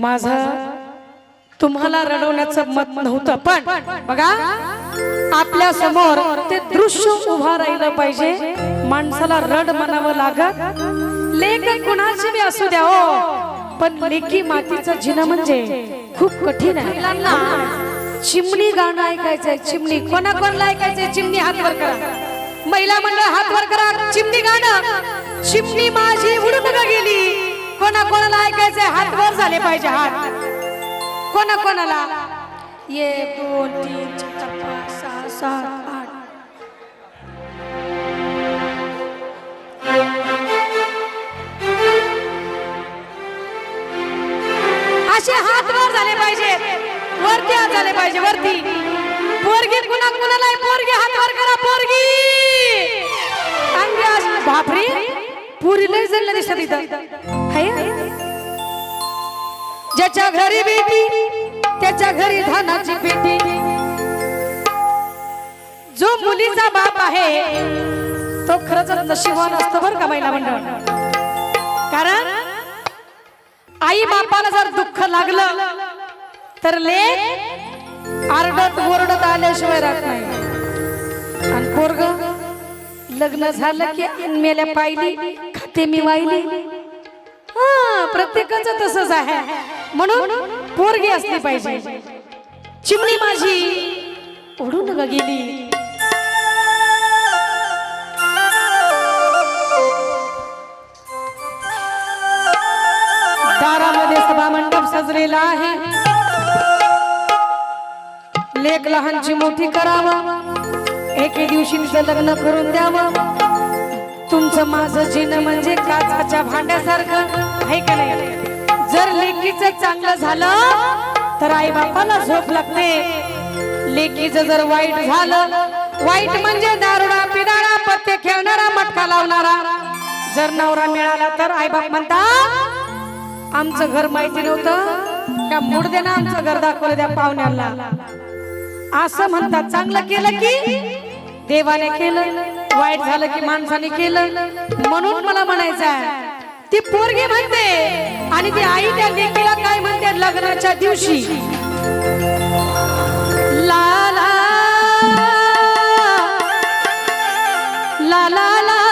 माझं तुम्हाला रडवण्याचं मत नव्हतं पण बघा आपल्यासमोर ते दृश्य उभा राहिलं पाहिजे. माणसाला रड म्हणावं लागत. लेख कुणाची बी असू द्या हो पण लेखी मातीचं जिन म्हणजे खूप कठीण आहे. चिमणी गाणं ऐकायचंय चिमणी. कोणा कोणाला ऐकायचंय? चिमणी हात वर करा. महिला मंडळ हात वर करा. चिमणी गाणं. चिमणी माझी उडून गेली. कोणा कोणाला ऐकायचंय हात वर झाले पाहिजे हात. कोणा कोणाला? एक दोन तीन चार पाच सहा सात आठ. असे हात वर झाले पाहिजे. वरती हात झाले पाहिजे वरती. पोरगी कुणा कुणाला पोरगी हात वर करा पोरगी. अंगास बापरे. पुरी लय जणलं दिसत इथं. हाय? ज्याच्या घरी बेटी त्याच्या घरी धानाची पेटी जो मुलीचा बाप आहे तो खरंच नशिबान असतो बरं का महिला मंडळ. कारण आई बापाला जर दुःख लागलं तर ले आरडत ओरडत आल्याशिवाय राहत नाही. आणि पोरग लग्न झालं की मेल्या पाहिली खाते मी वाहिली प्रत्येकाचं तसंच आहे. म्हणून पोरगी असली पाहिजे. चिमणी माझी ओढून ग गेली. दारामध्ये सभा मंडप सजलेला आहे. लेख लहानची मोठी करावा. एके दिवशी लग्न करून द्यावं. तुमचं माझं जिन म्हणजे काचाच्या भांड्यासारखं. आहे का नाही? जर लेकीचं चांगलं झालं तर आई बापाला झोप लागते. लेकीचं जर वाईट झालं वाईट म्हणजे दारुडा पिदाळा पत्ते खेळणारा मटका लावणारा. जर नवरा मिळाला तर आई बाप म्हणता आमचं घर माहिती नव्हतं. का मुड दे आमचं घर दाखवलं त्या पाहुण्याला असं म्हणतात. चांगलं केलं की देवाने केलं. वाईट झालं की माणसाने केलं? म्हणून मला म्हणायचं आहे ती पोरगी म्हणते आणि ती आई त्या लेकीला काय म्हणते लग्नाच्या दिवशी? ला ला. ला ला ला. ला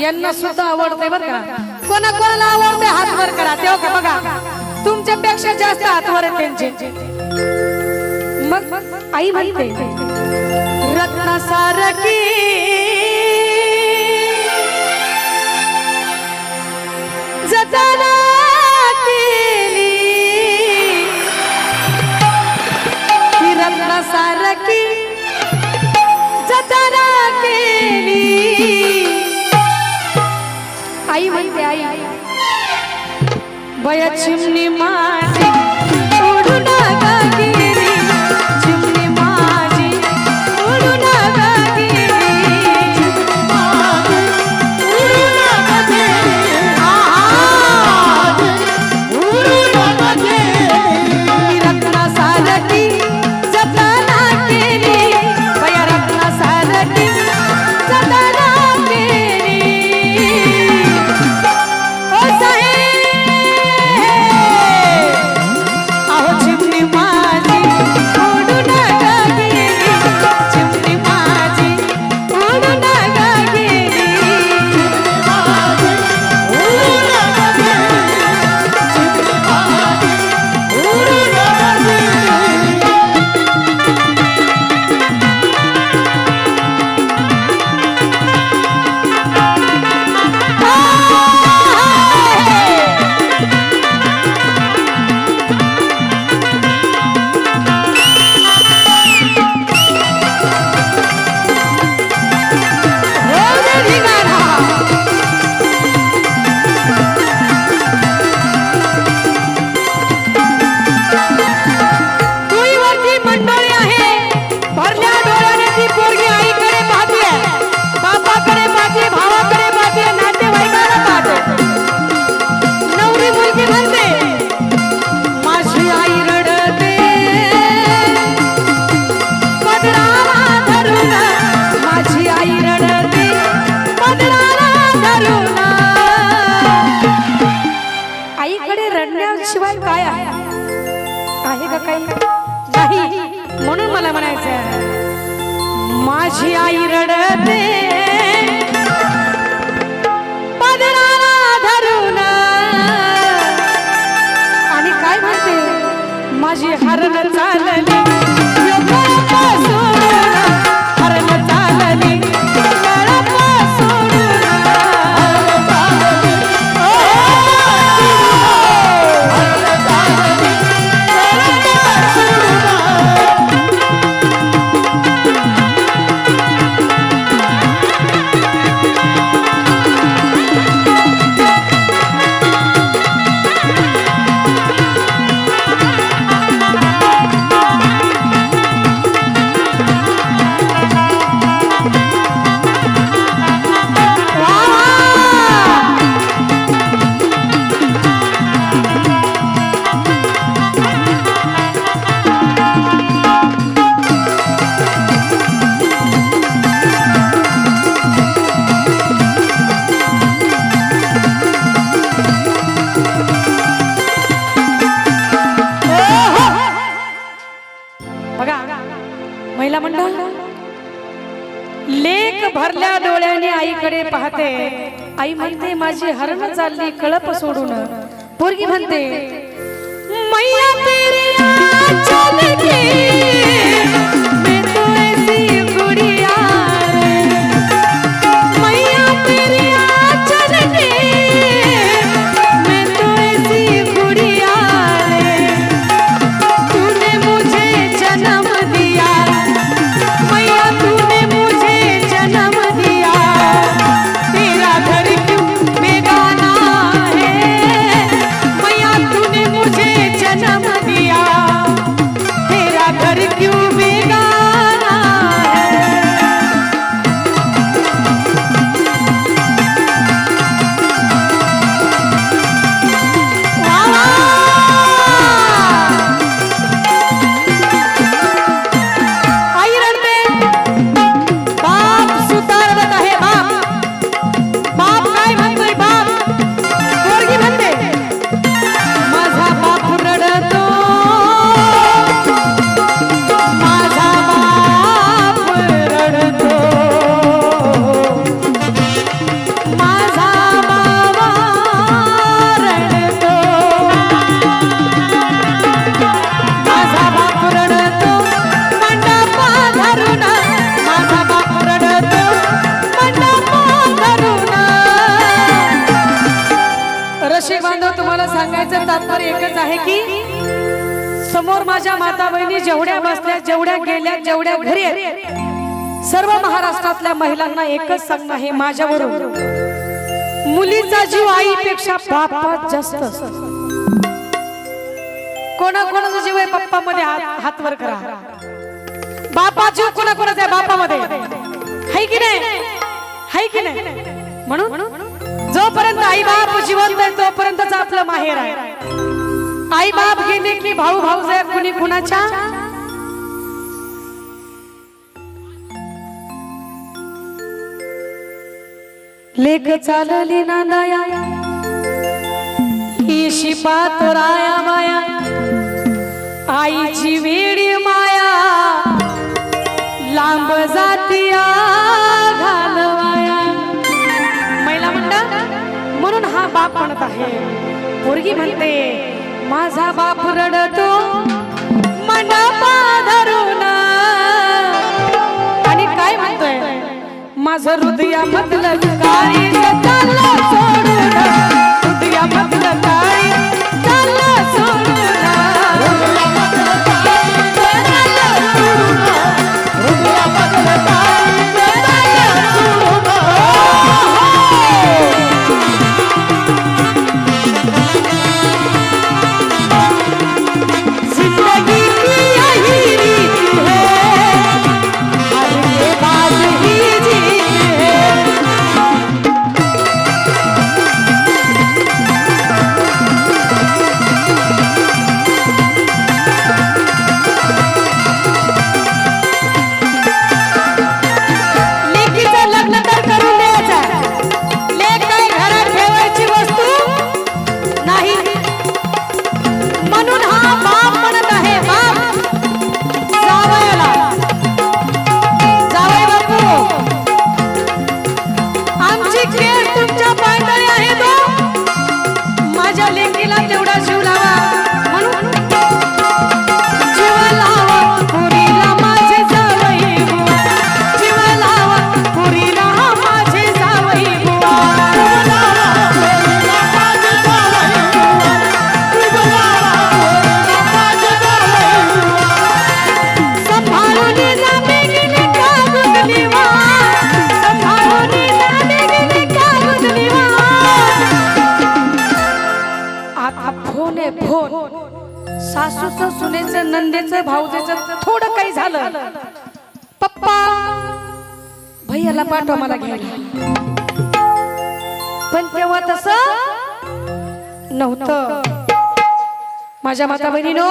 यांना सुद्धा आवडते बरं का? कोणा कोणाला आवडते हात वर करा. तेव्हा का बघा तुमच्यापेक्षा जास्त हात वर आहे त्यांचे. मग आई म्हणते रत्नासारखी जतना आई म्हणते आई। बया चिमणी माझी रडण्याशिवाय काय आहे? का काही? नाही म्हणून मला म्हणायचं माझी आई रडते. माझी हरण चालली. म्हणते माझी हरण चालली कळप सोडून. पोरगी म्हणते मैया तेरी सांगायचं तात्पर्य एकच आहे की समोर माझ्या माता बहिणी जेवढ्या बसल्या जेवढ्या गेल्या जेवढ्या घरी सर्व महाराष्ट्रातल्या महिलांना एकच सांगणं आहे माझ्यावरून. मुलीचा जीव आईपेक्षा बापात जास्त. कोणाकोणाचा कोणा जीव आहे? पप्पामध्ये मध्ये हातवर करा. बापा जीव कोणाकोणाचा आहे? बापामध्ये. हाय की नाही? हाय की नाही? म्हणून जोपर्यंत आई बाप जिवंत आहे तोपर्यंतच आपलं माहेर आहे. आई बाप गेले की भाऊ भाऊ जाय कुणी कुणाच्या? लेख चालली नांदाया ही शिपात माया. आईची वेळी माया. लांब जातिया बाप म्हणत आहे. पोरगी म्हणते माझा बाप रडतो मंडपा धरून आणि काय म्हणतोय? माझं हृदयामधलं काय चाललं सोडून. हृदयामधलं পায় তারে त्याच थोडं काही झालं. पप्पा भैयाला पाठवा मला घ्यायला पण तेव्हा तस नव्हतं. माझ्या माता बहिणीनो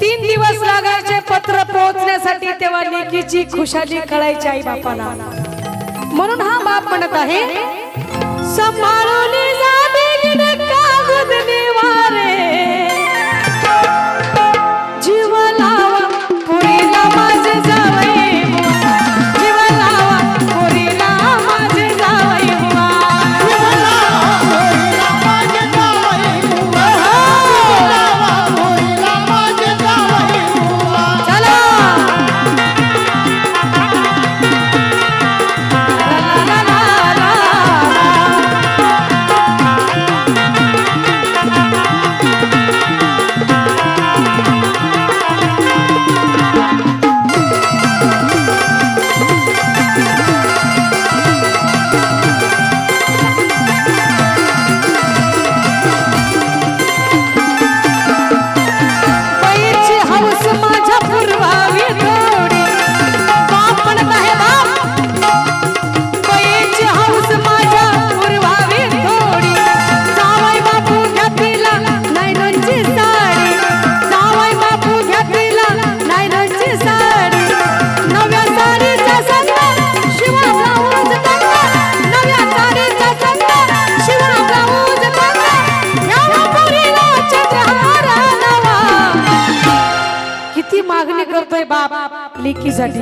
तीन दिवस लागायचे पत्र पोहोचण्यासाठी तेव्हा लेकीची खुशाली कळायची आई बापाला. म्हणून हा बाप म्हणत आहे सांभाळून एकीसाठी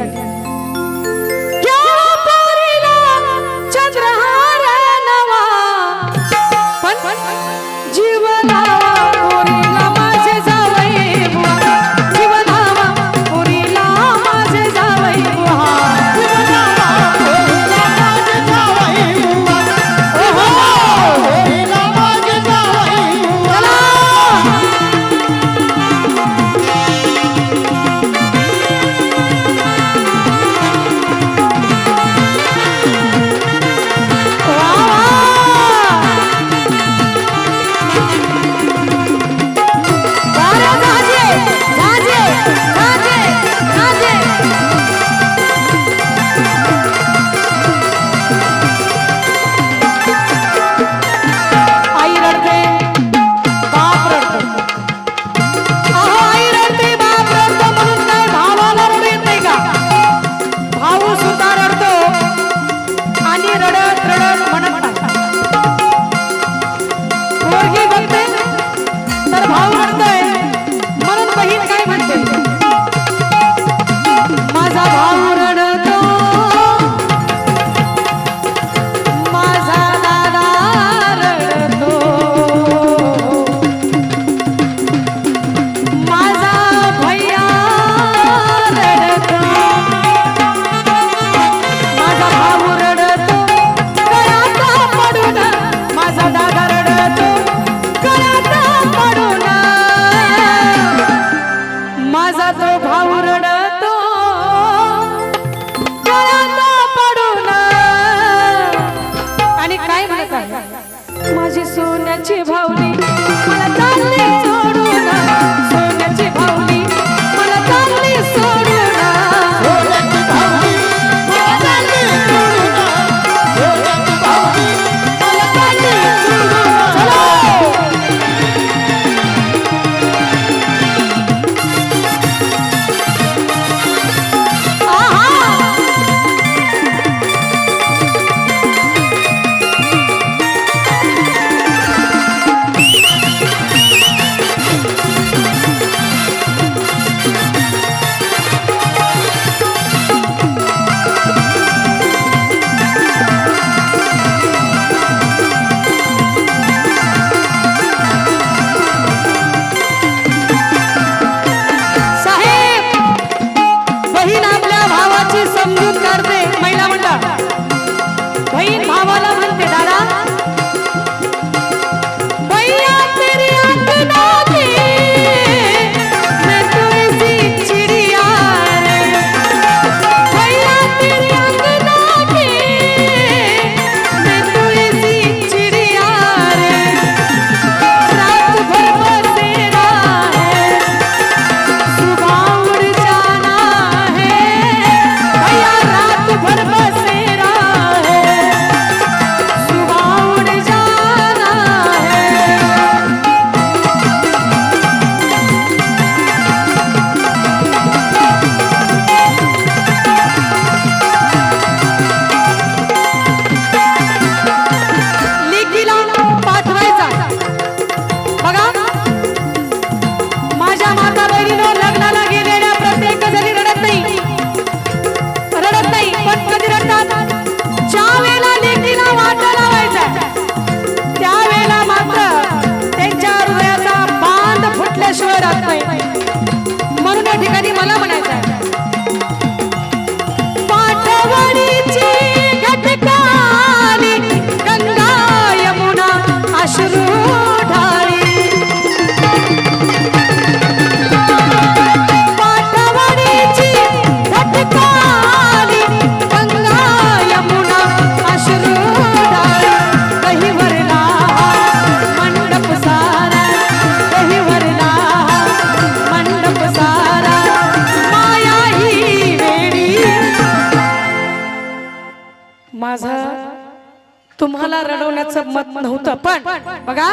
मला रडवण्याचं मत नव्हतं. पण बघा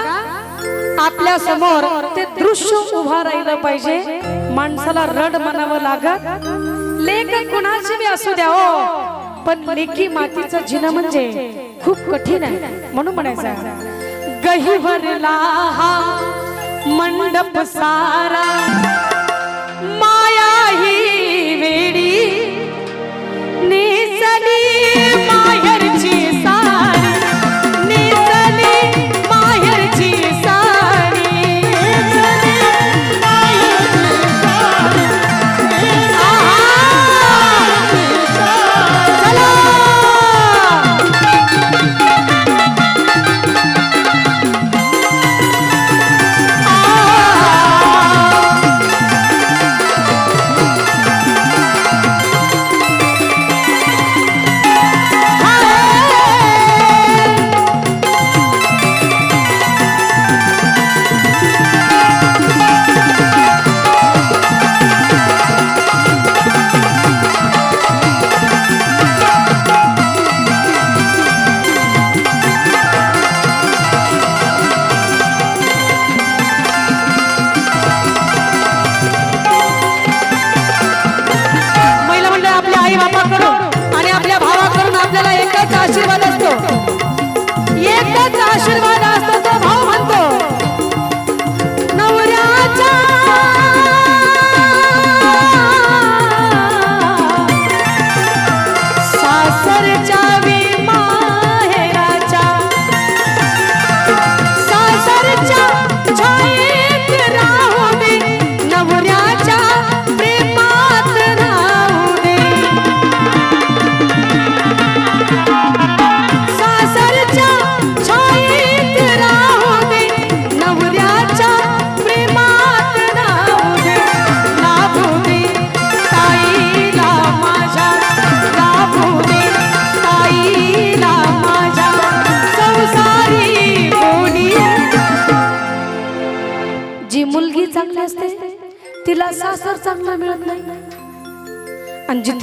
आपल्यासमोर ते दृश्य उभा राहिलं पाहिजे. माणसाला रड म्हणावं लागत. लेख कुणाची मी असू द्या हो. पण लेखी मातीचं जिन म्हणजे खूप कठीण आहे. म्हणून म्हणायचं गहिवरला हा मंडप सारा. माया ही वेडी नेसली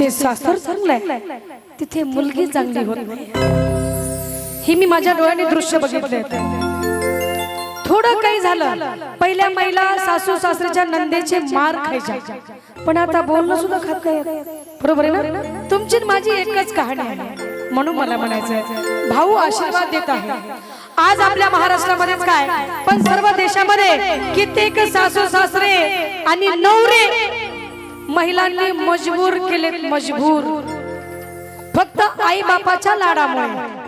जिथे सासर चांगलाय तिथे मुलगी चांगली होत ही मी माझ्या डोळ्याने दृश्य बघितले थोडं काही झालं. पहिल्या महिला सासू सासऱ्याच्या नंदेचे मार खायच्या. पण आता बोलणं सुद्धा खात बरोबर आहे ना? तुमची माझी एकच कहाणी आहे. म्हणून मला म्हणायचं भाऊ आशीर्वाद देत आहे. आज आपल्या महाराष्ट्रामध्येच काय? पण सर्व देशामध्ये कित्येक सासू सासरे आणि नवरे महिलांनी मजबूर केलेत मजबूर. फक्त आई बापाच्या लाडामुळे.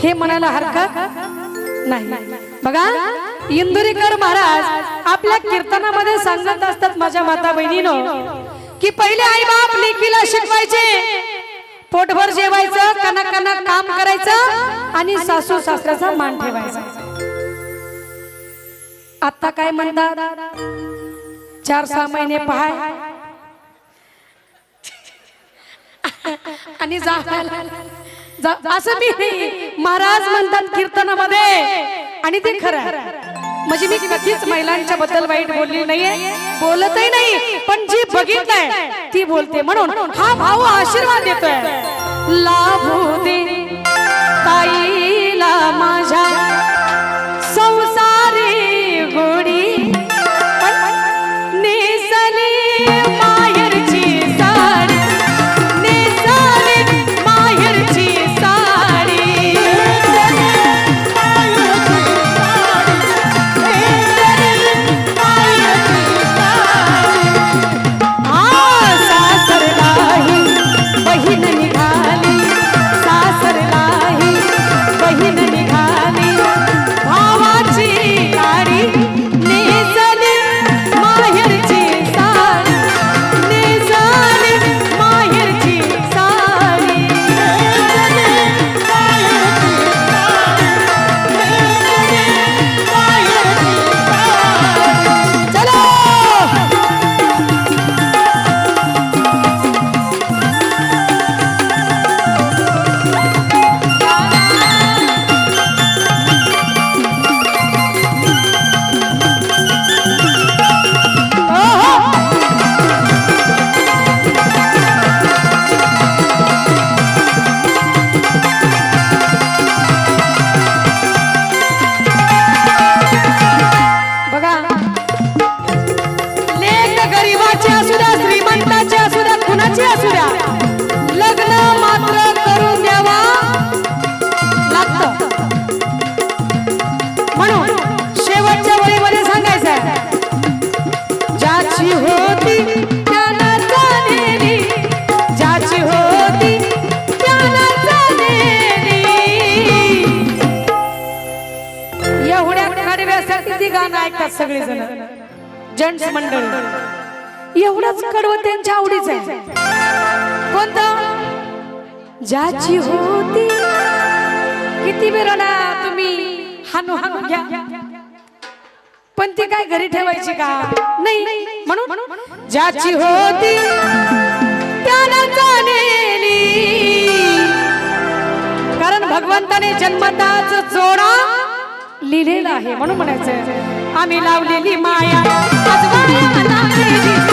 हे म्हणायला हरकत नाही. बघा इंदुरीकर महाराज आपल्या कीर्तनामध्ये सांगत असतात माझ्या माता बहिणीनो की पहिले आई बाप लेकीला शिकवायचे पोटभर जेवायचं कना कना काम करायचं आणि सासू सासऱ्याचा मान ठेवायचा. आता काय म्हणतात? चार सहा महिने पहाय. आणि जा. असं मी नाही. महाराज म्हणतात कीर्तनामध्ये. आणि ते खरं आहे. म्हणजे मी कधीच महिलांच्या बद्दल वाईट बोलली नाहीये. बोलतही नाही पण जी बघितलंय ती बोलते म्हणून हा भाऊ आशीर्वाद देतोय. लाभू दे. ताईला माझ्या ज्याची होती. किती वेळा तुम्ही. हानू हानू घ्या. पण ती काय घरी ठेवायची का? नाही म्हणून ज्याची होती त्याला जाणेली. कारण भगवंताने जन्मताच जोडा लिहिलेला आहे. म्हणून म्हणायचं आम्ही लावलेली माया. आज